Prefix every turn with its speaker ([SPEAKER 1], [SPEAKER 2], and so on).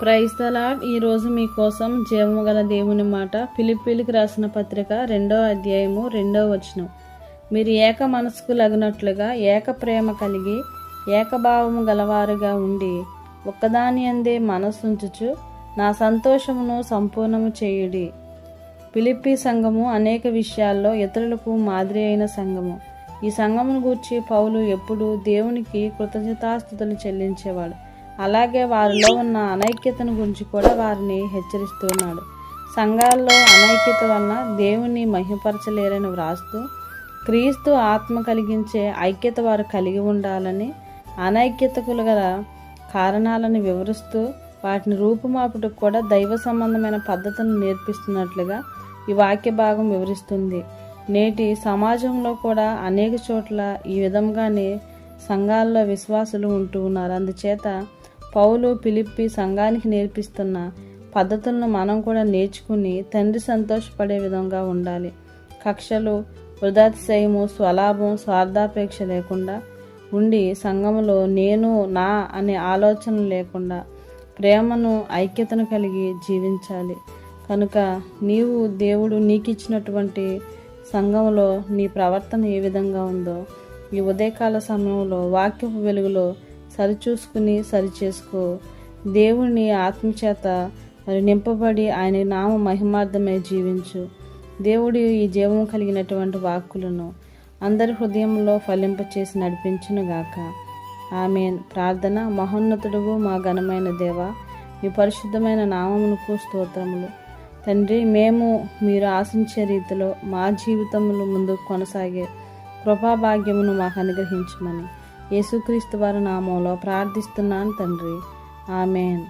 [SPEAKER 1] క్రైస్తలాడ్ ఈరోజు మీకోసం జీవము గల దేవుని మాట పిలిపిలికి రాసిన పత్రిక రెండో అధ్యాయము రెండో వచనం. మీరు ఏక మనసుకు లగినట్లుగా ఏక ప్రేమ కలిగి ఏకభావము గలవారుగా ఉండి ఒక్కదాని అందే మనసుంచుచు నా సంతోషమును సంపూర్ణము చేయుడి. పిలిపి సంఘము అనేక విషయాల్లో ఇతరులకు మాదిరి అయిన సంఘము. ఈ సంఘమును గూర్చి పౌలు ఎప్పుడూ దేవునికి కృతజ్ఞతాస్థుతులు చెల్లించేవాడు. అలాగే వారిలో ఉన్న అనైక్యతను గురించి కూడా వారిని హెచ్చరిస్తున్నాడు. సంఘాల్లో అనైక్యత వలన దేవుని మహిమపరచలేరని వ్రాస్తూ క్రీస్తు ఆత్మ కలిగించే ఐక్యత వారు కలిగి ఉండాలని అనైక్యతకు గల కారణాలను వివరిస్తూ వాటిని రూపుమాపుటకు కూడా దైవ సంబంధమైన పద్ధతులను నేర్పిస్తున్నట్లుగా ఈ వాక్య భాగం వివరిస్తుంది. నేటి సమాజంలో కూడా అనేక చోట్ల ఈ విధంగానే సంఘాల్లో విశ్వాసులు ఉంటూ ఉన్నారు. అందుచేత పౌలు పిలిప్పి సంఘానికి నేర్పిస్తున్న పద్ధతులను మనం కూడా నేర్చుకుని తండ్రి సంతోషపడే విధంగా ఉండాలి. కక్షలు వృధాతిశయము స్వలాభం స్వార్థాపేక్ష లేకుండా ఉండి సంఘములో నేను నా అనే ఆలోచన లేకుండా ప్రేమను ఐక్యతను కలిగి జీవించాలి. కనుక నీవు దేవుడు నీకు ఇచ్చినటువంటి సంఘంలో నీ ప్రవర్తన ఏ విధంగా ఉందో ఈ ఉదయకాల సమయంలో వాక్యపు వెలుగులో సరిచూసుకుని సరిచేసుకో. దేవుని ఆత్మచేత మరి నింపబడి ఆయన నామ మహిమార్థమై జీవించు. దేవుడి ఈ జీవం కలిగినటువంటి వాక్కులను అందరి హృదయంలో ఫలింపచేసి నడిపించునుగాక ఆమె ప్రార్థన. మహోన్నతుడుగు మా ఘనమైన దేవ మీ పరిశుద్ధమైన నామమునకు స్తోత్రములు. తండ్రి మేము మీరు ఆశించే రీతిలో మా జీవితములు ముందుకు కొనసాగే కృపాభాగ్యమును మాకు అనుగ్రహించమని యేసుక్రీస్తు వారి నామంలో ప్రార్థిస్తున్నాను తండ్రి. ఆమెన్.